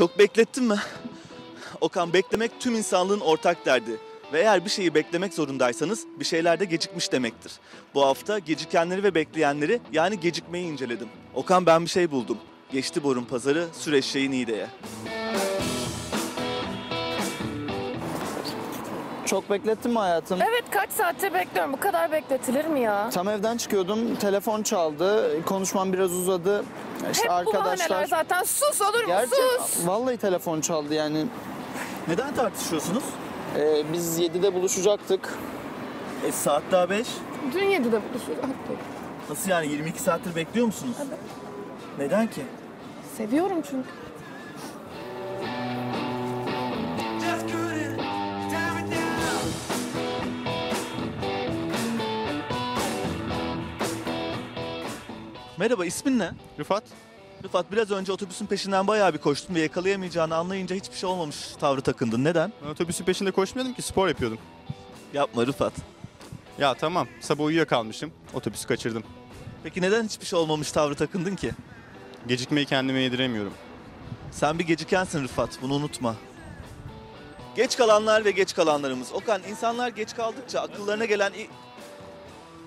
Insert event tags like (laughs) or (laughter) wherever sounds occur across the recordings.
Çok beklettin mi? (laughs) Okan beklemek tüm insanlığın ortak derdi. Ve eğer bir şeyi beklemek zorundaysanız bir şeyler de gecikmiş demektir. Bu hafta gecikenleri ve bekleyenleri yani gecikmeyi inceledim. Okan ben bir şey buldum. Geçti borun pazarı süreç şeyin Niğde'ye. Çok beklettin mi hayatım? Evet kaç saattir bekliyorum. Bu kadar bekletilir mi ya? Tam evden çıkıyordum, telefon çaldı, konuşmam biraz uzadı. İşte Hep bu arkadaşlar... zaten. Sus olur mu? Gerçek, Sus. vallahi telefon çaldı yani. Neden tartışıyorsunuz? Ee, biz 7'de buluşacaktık. E saat daha 5. Dün 7'de buluşacaktık. Nasıl yani 22 saattir bekliyor musunuz? Neden ki? Seviyorum çünkü. Merhaba ismin ne? Rıfat, Rıfat biraz önce otobüsün peşinden bayağı bir koştun ve yakalayamayacağını anlayınca hiçbir şey olmamış tavrı takındın. Neden? ben otobüsün peşinde koşmuyordum ki spor yapıyordum. Yapma Rıfat. Ya tamam, sabah uyuyakalmışım, otobüsü kaçırdım. Peki neden hiçbir şey olmamış tavrı takındın ki? Gecikmeyi kendime yediremiyorum. Sen bir gecikensin Rıfat, bunu unutma. Geç kalanlar ve geç kalanlarımız. Okan, insanlar geç kaldıkça akıllarına gelen... i-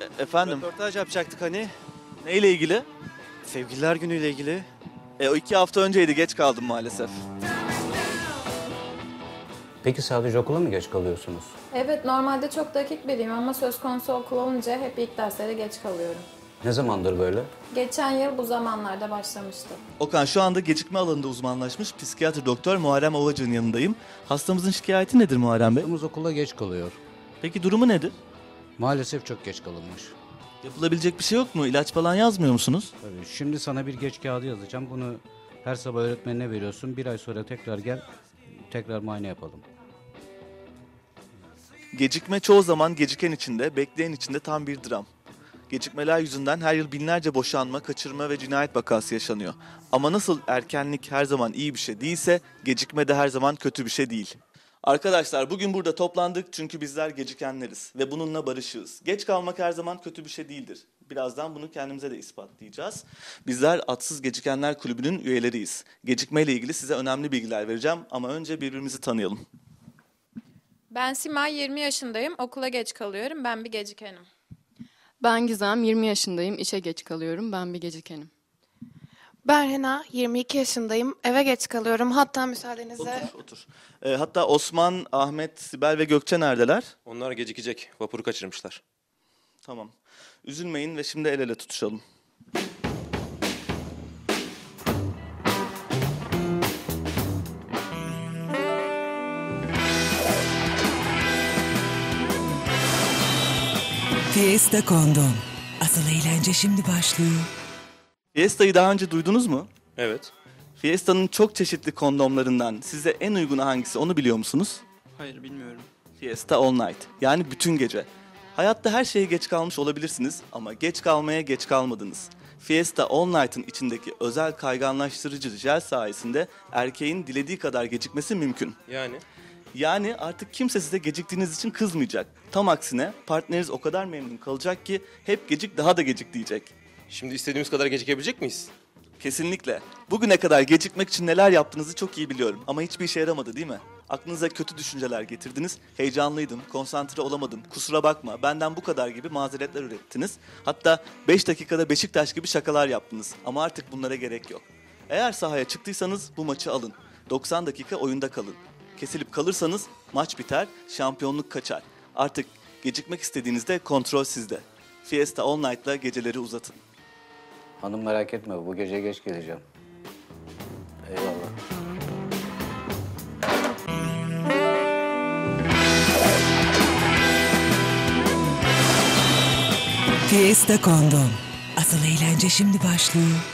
E- efendim, Röportaj yapacaktık hani. Neyle ilgili? Sevgililer günüyle ilgili. E, o iki hafta önceydi, geç kaldım maalesef. Peki sadece okula mı geç kalıyorsunuz? Evet, normalde çok dakik biriyim ama söz konusu okul olunca hep ilk derslere geç kalıyorum. Ne zamandır böyle? Geçen yıl bu zamanlarda başlamıştı. Okan, şu anda gecikme alanında uzmanlaşmış psikiyatr doktor Muharrem Ovacı'nın yanındayım. Hastamızın şikayeti nedir Muharrem Bey? Kızımız okula geç kalıyor. Peki durumu nedir? Maalesef çok geç kalınmış. Yapılabilecek bir şey yok mu? İlaç falan yazmıyor musunuz? Tabii şimdi sana bir geç kağıdı yazacağım. Bunu her sabah öğretmenine veriyorsun. Bir ay sonra tekrar gel, tekrar muayene yapalım. Gecikme çoğu zaman geciken içinde, bekleyen içinde tam bir dram. Gecikmeler yüzünden her yıl binlerce boşanma, kaçırma ve cinayet vakası yaşanıyor. Ama nasıl erkenlik her zaman iyi bir şey değilse, gecikme de her zaman kötü bir şey değil. Arkadaşlar bugün burada toplandık çünkü bizler gecikenleriz ve bununla barışığız. Geç kalmak her zaman kötü bir şey değildir. Birazdan bunu kendimize de ispatlayacağız. Bizler Atsız Gecikenler Kulübü'nün üyeleriyiz. Gecikmeyle ilgili size önemli bilgiler vereceğim ama önce birbirimizi tanıyalım. Ben Simay, 20 yaşındayım. Okula geç kalıyorum. Ben bir gecikenim. Ben Gizem, 20 yaşındayım. İşe geç kalıyorum. Ben bir gecikenim. Ben Hena, 22 yaşındayım. Eve geç kalıyorum. Hatta müsaadenizle... Otur, otur. Ee, hatta Osman, Ahmet, Sibel ve Gökçe neredeler? Onlar gecikecek. Vapuru kaçırmışlar. Tamam. Üzülmeyin ve şimdi el ele tutuşalım. Fiesta Kondom. Asıl eğlence şimdi başlıyor. Fiesta'yı daha önce duydunuz mu? Evet. Fiesta'nın çok çeşitli kondomlarından size en uygunu hangisi onu biliyor musunuz? Hayır bilmiyorum. Fiesta All Night. Yani bütün gece. Hayatta her şeye geç kalmış olabilirsiniz ama geç kalmaya geç kalmadınız. Fiesta All Night'ın içindeki özel kayganlaştırıcı jel sayesinde erkeğin dilediği kadar gecikmesi mümkün. Yani Yani artık kimse size geciktiğiniz için kızmayacak. Tam aksine partneriniz o kadar memnun kalacak ki hep gecik daha da gecik diyecek. Şimdi istediğimiz kadar gecikebilecek miyiz? Kesinlikle. Bugüne kadar gecikmek için neler yaptığınızı çok iyi biliyorum ama hiçbir işe yaramadı değil mi? Aklınıza kötü düşünceler getirdiniz, heyecanlıydım, konsantre olamadım, kusura bakma, benden bu kadar gibi mazeretler ürettiniz. Hatta 5 dakikada Beşiktaş gibi şakalar yaptınız ama artık bunlara gerek yok. Eğer sahaya çıktıysanız bu maçı alın. 90 dakika oyunda kalın. Kesilip kalırsanız maç biter, şampiyonluk kaçar. Artık gecikmek istediğinizde kontrol sizde. Fiesta All Night'la geceleri uzatın. Hanım merak etme bu gece geç geleceğim. Eyvallah. Fiesta Kondom. Asıl eğlence şimdi başlıyor.